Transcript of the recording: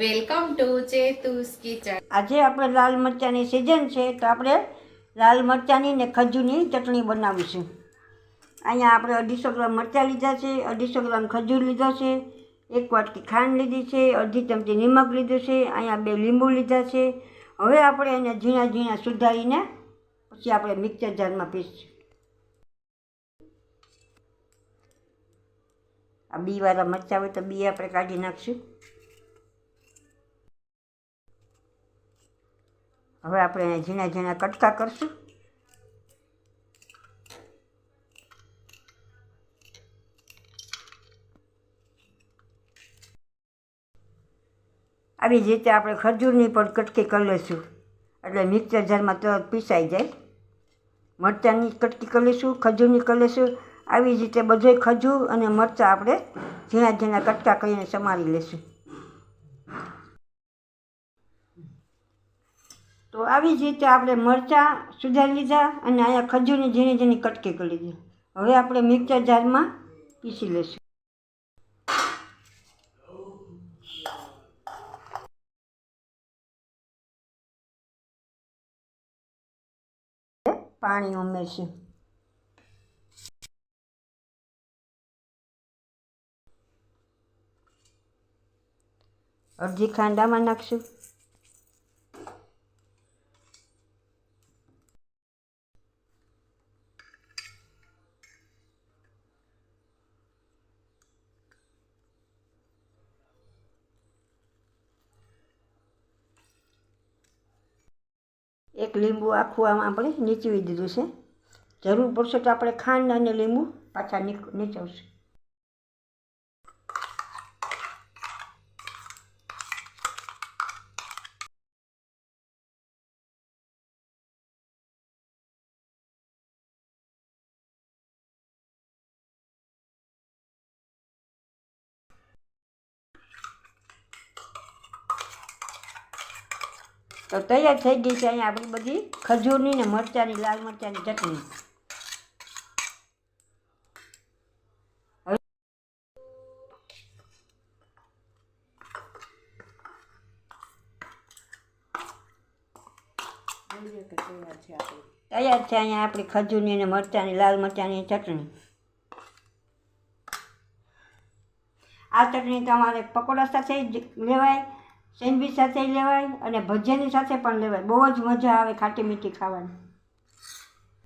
Welcome to ચેતુસ kitchen. આજે આપણે લાલ મરચાંની સિઝન છે તો આપણે લાલ મરચાંની ને ખજૂરની ચટણી બનાવીશું. અહીંયા આપણે અઢીસો ગ્રામ મરચાં લીધા છે, અઢીસો ગ્રામ ખજૂર લીધો છે, એક વાટકી ખાંડ લીધી છે, અડધી ચમચી નિમક લીધું છે, અહીંયા બે લીંબુ લીધા છે. હવે આપણે એને ઝીણા ઝીણા સુધારીને પછી આપણે મિક્સર જારમાં પીસશું. આ બીવાળા મરચાં હોય તો બી આપણે કાઢી નાખશું. હવે આપણે ઝીણા ઝીણા કટકા કરશું. આવી જ રીતે આપણે ખજૂરની પણ કટકી કરી લઈશું. એટલે મિક્સર જારમાં તરત પીસાઈ જાય. મરચાંની કટકી કરી લઈશું, ખજૂરની કરી લઈશું. આવી જ રીતે બધોય ખજૂર અને મરચાં આપણે ઝીણા ઝીણા કટકા કરીને સમારી લઈશું. તો આવી જ રીતે આપણે મરચાં સુધારી લીધા અને અહીંયા ખજૂરની ઝીણી ઝીણી કટકી કરી લીધી. હવે આપણે મિક્સર જારમાં પીસી લઈશું. પાણી ઉમેરશું. અડધી ખાંડામાં નાખશું. એક લીંબુ આખું આમ આપણે નીચવી દીધું છે. જરૂર પડશે તો આપણે ખાંડ અને લીંબુ પાછા નીચવશું. તો તૈયાર થઈ ગઈ છે અહીંયા આપણી બધી ખજૂરની ને મરચાંની, લાલ મરચાંની ચટણી. તૈયાર છે અહીંયા આપણી ખજૂરની અને મરચાંની, લાલ મરચાંની ચટણી. આ ચટણી તમારે પકોડા સાથે જ લેવાય. સેન્ડવીચ સાથે લેવાય અને ભજીયાની સાથે પણ લેવાય. બહુ જ મજા આવે ખાટી મીઠી ખાવાની.